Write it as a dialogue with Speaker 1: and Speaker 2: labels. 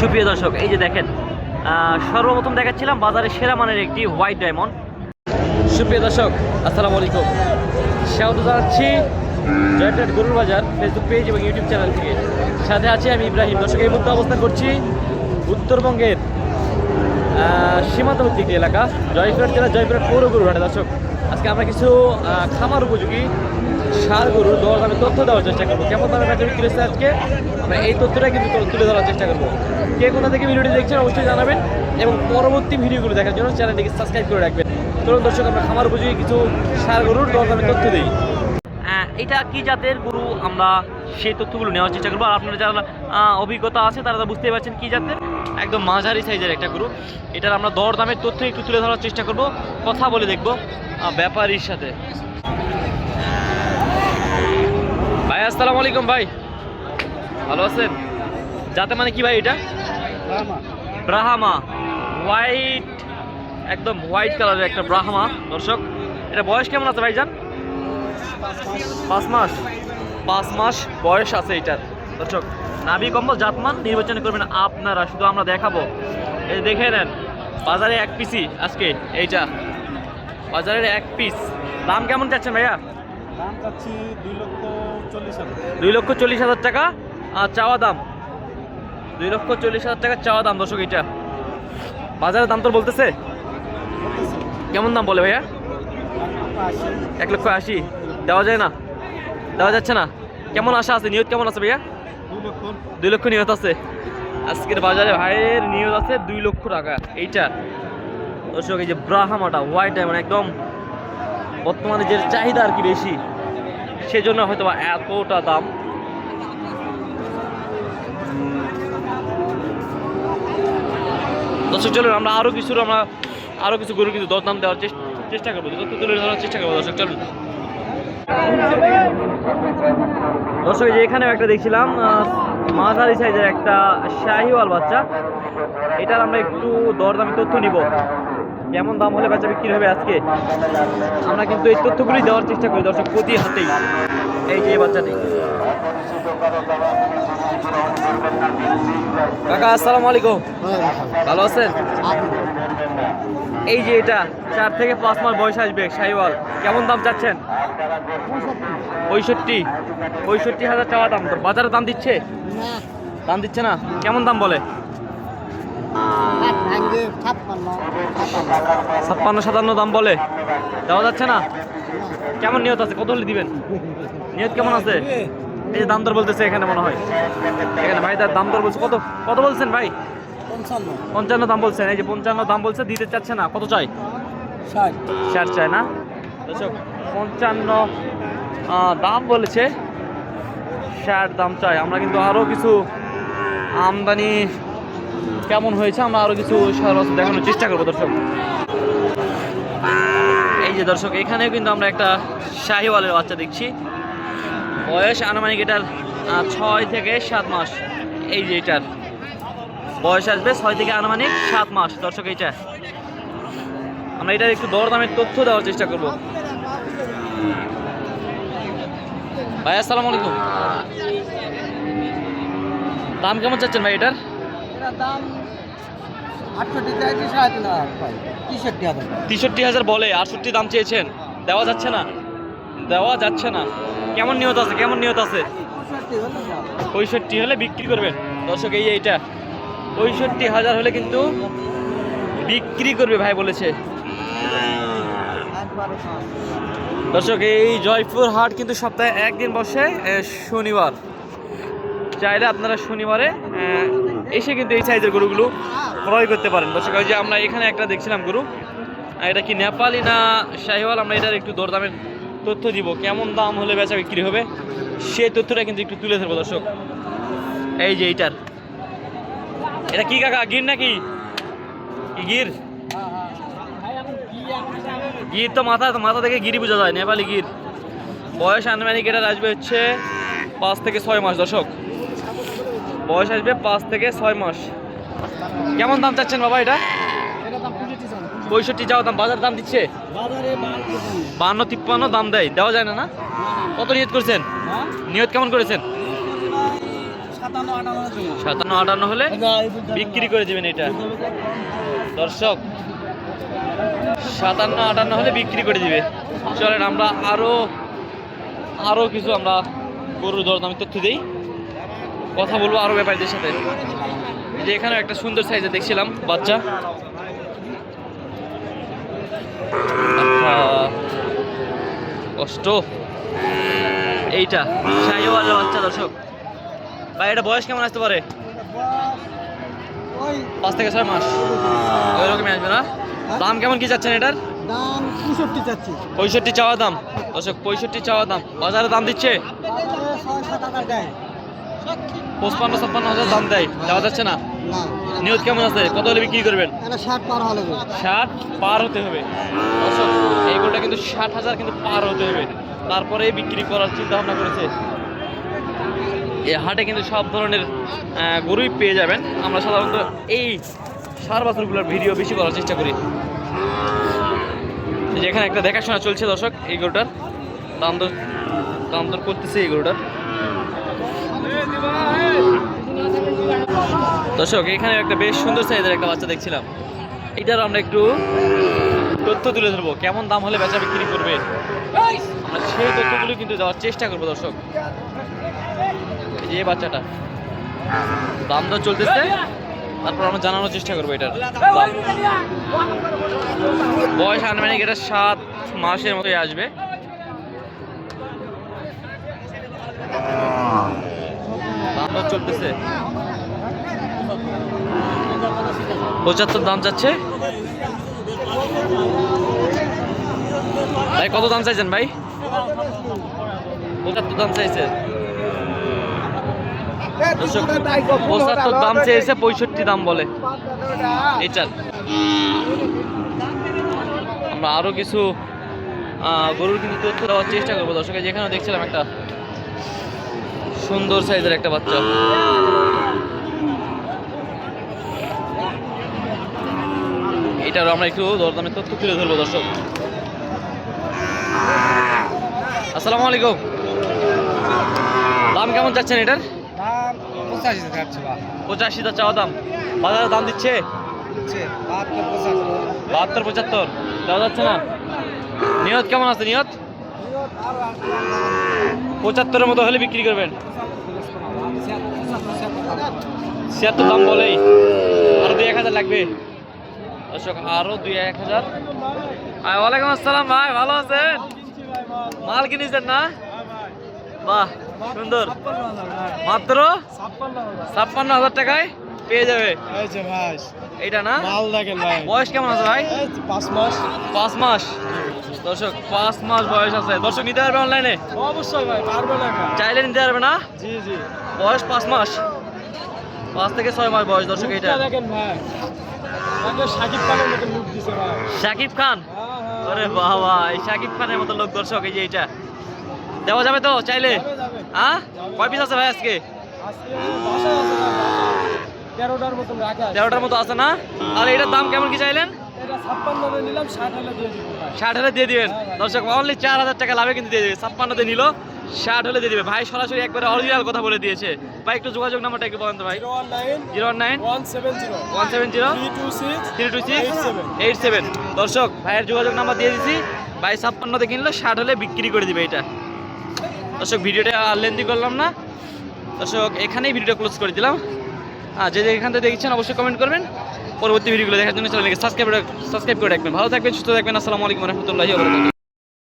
Speaker 1: সুপ্রিয় দর্শক, এই যে দেখেন সর্বপ্রথম দেখাচ্ছিলাম বাজারে সেরা মানের একটি হোয়াইট ডায়মন্ড সুপ্রিয় দর্শক, আসসালামু আলাইকুম। স্বাগত জানাচ্ছি জয়পুরহাট গরুর বাজার ফেসবুক পেজ এবং ইউটিউব চ্যানেল থেকে। সাথে আছি আমি ইব্রাহিম। দর্শক, এই মুহূর্তে অবস্থান করছি উত্তরবঙ্গের সীমান্তবর্তী একটি এলাকা, জয়পুরহাট জেলা জয়পুরহাট পৌর গরুর হাটে দর্শক, আজকে আমরা কিছু খামার উপযোগী সার গরুর দর দামে তথ্য দেওয়ার চেষ্টা করব। কেমন দামে বেচা বিক্রি হচ্ছে আজকে? আমরা এই তথ্যটা কিন্তু তুলে- ধরার চেষ্টা করব। কে কোথা থেকে ভিডিওটি দেখছেন অবশ্যই জানাবেন এবং পরবর্তী ভিডিওগুলো দেখার জন্য চ্যানেলটিকে সাবস্ক্রাইব করে রাখবেন। চলুন দর্শক, আমরা খামার উপযোগী কিছু সার গরুর দর দামে তথ্য দিই। এটা কি জাতের গরু? আমরা সেই তথ্যগুলো নেওয়ার চেষ্টা করব। আর আপনারা যারা অভিজ্ঞতা আছে তারা তো বুঝতেই পারছেন কি জাতের। একদম মাঝারি সাইজের একটা গরু। এটার আমরা দর দামের তথ্য একটু তুলে ধরার চেষ্টা করব। কথা বলে দেখব ব্যাপারীর সাথে। ভাই আসসালামু আলাইকুম ভাই। ভালো আছেন? যাতে মানে কি ভাই এটা? ব্রাহামা। হোয়াইট একদম হোয়াইট কালারের একটা ব্রাহ্মা। দর্শক এটা বয়স কেমন আছে ভাইজান? পাঁচ মাস। পাঁচ মাস বয়স আছে এটার। দর্শক নাভি কম্বল জাতমান নির্বাচন করবেন আপনারা শুধু আমরা দেখাবো। এই দেখে নেন বাজারে এক পিসি আজকে এইটা। বাজারের এক পিস দাম কেমন চাচ্ছেন ভাইয়া?
Speaker 2: দাম চাচ্ছি দুই লক্ষ চল্লিশ হাজার।
Speaker 1: দুই লক্ষ চল্লিশ হাজার টাকা আর চাওয়া দাম। দুই লক্ষ চল্লিশ হাজার টাকা চাওয়া দাম দর্শক এটা। বাজারের দাম তো বলতেছে? কেমন দাম বলে ভাইয়া? এক লক্ষ আশি। দেওয়া যায় না? দেওয়া যাচ্ছে না? কেমন আশা আছে? নিয়ত কেমন আছে ভাইয়া?
Speaker 2: দুই লক্ষ।
Speaker 1: নিয়ত আছে। আজকের বাজারে ভাইয়ের নিয়ত আছে দুই লক্ষ টাকা। এইটা। দর্শক এই যে ব্রাহামাটা হোয়াইট ডায়মন্ড একদম বর্তমানে যে চাহিদা আর কি বেশি, সেজন্য হয়তো বা এতটা দাম। দর্শক, চলুন, আমরা আরও কিছু, আমরা আরও কিছু গরু কিন্তু দরদাম দেওয়ার চেষ্টা করব। তুলে ধরার চেষ্টা করব, দর্শক, চলুন। দর্শক যে এখানেও একটা দেখছিলাম মাঝারি সাইজের একটা শাহিওয়াল বাচ্চা। এটার আমরা একটু দরদামি তথ্য নিব। কেমন দাম হলে বাচ্চা বিক্রি হবে আজকে? আমরা কিন্তু এই তথ্যগুলি দেওয়ার চেষ্টা করি দর্শক প্রতি হাতেই। এই যে বাচ্চাটি। কাকা আসসালামু আলাইকুম। ভালো আছেন? এই যে এটা চার থেকে পাঁচ মাস বয়স আসবে শাহিওয়াল কেমন দাম চাচ্ছেন? পঁয়ষট্টি। পঁয়ষট্টি হাজার টাকা দাম। তো বাজারে দাম দিচ্ছে? দাম দিচ্ছে না? কেমন দাম বলে? ছাপ্পান্ন সাতান্ন দাম বলে। দেওয়া যাচ্ছে না? কেমন নিয়ত আছে? কত হলে দিবেন? নিয়ত কেমন আছে? এই যে দাম দর বলতেছে এখানে মনে হয়। এখানে ভাই তার দাম দর বলছে কত? কত বলছেন ভাই?
Speaker 2: পঞ্চান্ন
Speaker 1: দাম বলছেন। এই যে পঞ্চান্ন দাম বলছে দিতে চাচ্ছে না। কত চাই
Speaker 2: ষাট।
Speaker 1: চায় না? পঞ্চান্ন দাম বলেছে। ষাট দাম চাই আমরা কিন্তু আরও কিছু আমদানি কেমন হয়েছে? আমরা আরও কিছু দেখানোর চেষ্টা করব, দর্শক। এই যে দর্শক, এখানেও কিন্তু আমরা একটা শাহিওয়ালের বাচ্চা দেখছি। বয়স আনুমানিক এটার ছয় থেকে সাত মাস। এই যে এটার বয়স আসবে ছয় থেকে আনুমানিক সাত মাস। দর্শক, এইটা। আমরা এটার একটু দরদামের তথ্য দেওয়ার চেষ্টা করব। ভাই, আসসালামু আলাইকুম। দাম কেমন চাচ্ছেন ভাই এটার?
Speaker 2: এটার দাম আটষট্টি চাইছি সাড়ে তিন হাজার পাই। তেষট্টি হাজার
Speaker 1: তেষট্টি হাজার বলে আটষট্টি দাম চেয়েছেন। দেওয়া যাচ্ছে না। দেওয়া যাচ্ছে না। কেমন নিয়ত আছে কেমন নিয়ত আছে?
Speaker 2: পঁয়ষট্টি হলে
Speaker 1: বিক্রি করবেন। দর্শক এই এইটা পঁয়ষট্টি হাজার হলে কিন্তু বিক্রি করবে ভাই বলেছে। দর্শক এই জয়পুর হাট কিন্তু সপ্তাহে একদিন বসে শনিবার। চাইলে আপনারা শনিবারে এসে কিন্তু এই সাইজের গরুগুলো ক্রয় করতে পারেন। দর্শক যে আমরা এখানে একটা দেখছিলাম গরু এটা কি নেপালি না শাহিওয়াল? আমরা এটার একটু দরদামের তথ্য দিব। কেমন দাম হলে বেচা বিক্রি হবে, সে তথ্যটা কিন্তু একটু তুলে ধরবো দর্শক। এই যে এইটার। এটা কি কাকা, গির নাকি? গির? গির তো মাথা মাথা থেকে গিরি বোঝা যায়, নেপালি গির। বয়স আনুমানিক এটার আসবে হচ্ছে পাঁচ থেকে ছয় মাস, দর্শক। বয়স আসবে পাঁচ থেকে ছয় মাস। কেমন দাম চাচ্ছেন বাবা এটা?
Speaker 2: পঁয়ষট্টি
Speaker 1: যাওয়া দাম, বাজার দাম দিচ্ছে? বান্ন তিপ্পান্ন দাম দেয়, দেওয়া যায় না না? কত নিয়ত করছেন? নিয়ত কেমন করেছেন?
Speaker 2: সাতান্ন, আটান্ন
Speaker 1: হলে বিক্রি করে দিবেন এটা। দর্শক, সাতান্ন, আটান্ন হলে বিক্রি করে দিবে। চলেন আমরা আরও আরও কিছু আমরা গরুর দরদামি তথ্য দিই। কথা বলব আরও ব্যাপারীদের সাথে যে এখানে একটা সুন্দর সাইজে দেখছিলাম বাচ্চা। কষ্ট। এইটা শাহিওয়ালের বাচ্চা দর্শক। ভাই এটা বয়স কেমন আসতে পারে? পাঁচ থেকে ছয় মাস। ওই রকমই আসবে না? দাম কেমন কি যাচ্ছেন এটার?
Speaker 2: দাম পঁয়ষট্টি চাচ্ছি।
Speaker 1: পঁয়ষট্টি চাওয়া দাম। দর্শক পঁয়ষট্টি চাওয়া দাম। বাজারে দাম দিচ্ছে? পঁচপান্ন ছাপ্পান্ন হাজার দাম দেয়। দেওয়া যাচ্ছে না? কেমন আছে? কত হলে বিক্রি করবেন?
Speaker 2: ষাট পার হলে
Speaker 1: ষাট পার হতে হবে। এই গরুটা কিন্তু ষাট হাজার কিন্তু পার হতে হবে। তারপরে বিক্রি করার চিন্তা ভাবনা করেছে। এই হাটে কিন্তু সব ধরনের গরুই পেয়ে যাবেন। আমরা সাধারণত এই সার বাছুরগুলোর ভিডিও বেশি করার চেষ্টা করি। যেখানে একটা দেখাশোনা চলছে দর্শক এই গরুটার। দাম দর দাম দর করতেছে এই গরুটার। দর্শক, এখানে একটা বেশ সুন্দর সাইজের একটা বাচ্চা দেখছিলাম। এটার আমরা একটু তথ্য তুলে ধরবো। কেমন দাম হলে বেচা বিক্রি করবে? আমরা সেই তথ্যগুলো কিন্তু যাওয়ার চেষ্টা করব, দর্শক। এই বাচ্চাটা। দাম দর চলতেছে। তারপর আমরা জানানোর চেষ্টা করব এটার বয়স আনুমানিক এটা সাত মাসের মতোই আসবে। দর চলতেছে? পঁচাত্তর দাম যাচ্ছে। ভাই, কত দাম চাইছেন ভাই? পঁচাত্তর দাম চাইছে। পঁচাত্তর দাম চেয়েছে, পঁয়ষট্টি দাম বলে। এইটার আমরা আরও কিছু গরুর কিন্তু তথ্য দেওয়ার চেষ্টা করব। দর্শক, এই যে এখানে দেখছিলাম একটা সুন্দর সাইজের একটা বাচ্চা। এটারও আমরা একটু দরদামের তথ্য তুলে ধরবো দর্শক। আসসালামু আলাইকুম। দাম কেমন যাচ্ছেন এটার?
Speaker 2: দাম পঁচাশি
Speaker 1: পঁচাশিটা চাওয়া দাম। বাজারে দাম দিচ্ছে?
Speaker 2: বাহাত্তর পঁচাত্তর।
Speaker 1: দেওয়া যাচ্ছে না? নিয়ত কেমন আছে নিয়ত? পঁচাত্তরের মতো হলে বিক্রি করবেন। ছিয়াত্তর দাম বলেই। আরও দুই এক হাজার লাগবে। অশোক আরও দুই এক হাজার। ওয়ালাইকুম আসসালাম ভাই, ভালো আছেন? মাল কিনেছেন না? বাহ, সুন্দর। মাত্র ছাপ্পান্ন হাজার টাকায় পেয়ে যাবে।
Speaker 2: ভাই।
Speaker 1: এইটা না?
Speaker 2: মাল দেখেন ভাই।
Speaker 1: বয়স কেমন আছে ভাই?
Speaker 2: পাঁচ মাস।
Speaker 1: পাঁচ মাস। দর্শক পাঁচ মাস বয়স আছে। দর্শক নিতে পারবে অনলাইনে
Speaker 2: অবশ্যই ভাই পারবে না
Speaker 1: চাইলে নিতে পারবে না?
Speaker 2: জি জি।
Speaker 1: বয়স পাঁচ মাস। পাঁচ থেকে ছয় মাস বয়স দর্শক এইটা
Speaker 2: দেখেন ভাই। সাকিব খানের মতো লুক দিছে ভাই।
Speaker 1: শাকিব খান? আরে বাহ এই শাকিব খানের মতো লোক দর্শক এই যে এইটা দেওয়া যাবে তো চাইলে? হ্যাঁ? কয় পিস আছে ভাই আজকে?
Speaker 2: আজকে বাসায় আছে না, বাসায়। তেরোটার রাখা
Speaker 1: মতো আছে না? আর এটার দাম কেমন কি চাইলেন?
Speaker 2: ষাট হলে দিয়ে
Speaker 1: দিবেন। দর্শক অনলি চার হাজার টাকা লাভে কিন্তু দিয়ে দেবে। ছাপ্পান্নতে নিল ষাট হলে দিয়ে দিবে। ভাই সরাসরি একবারে অরিজিনাল কথা বলে দিয়েছে। ভাই একটু যোগাযোগ নাম্বারটা একটু বলেন তো ভাই।
Speaker 2: Zero one nine one seven zero
Speaker 1: one seven zero
Speaker 2: three two six eight seven.
Speaker 1: দর্শক ভাইয়ের যোগাযোগ নাম্বার দিয়ে দিছি। ভাই ছাপ্পান্নতে কিনলো ষাট হলে বিক্রি করে দিবে এটা। দর্শক ভিডিওটা আর লেন্দি করলাম না। দর্শক এখানেই ভিডিওটা ক্লোজ করে দিলাম। আর যে এখান থেকে দেখছেন, অবশ্যই কমেন্ট করবেন। পরবর্তী ভিডিওগুলো দেখার জন্য চ্যানেলকে সাবস্ক্রাইব সাবস্ক্রাইব করে রাখবেন। ভালো থাকবেন, সুস্থ থাকবেন। আসসালামু আলাইকুম রহমতুল্লাহি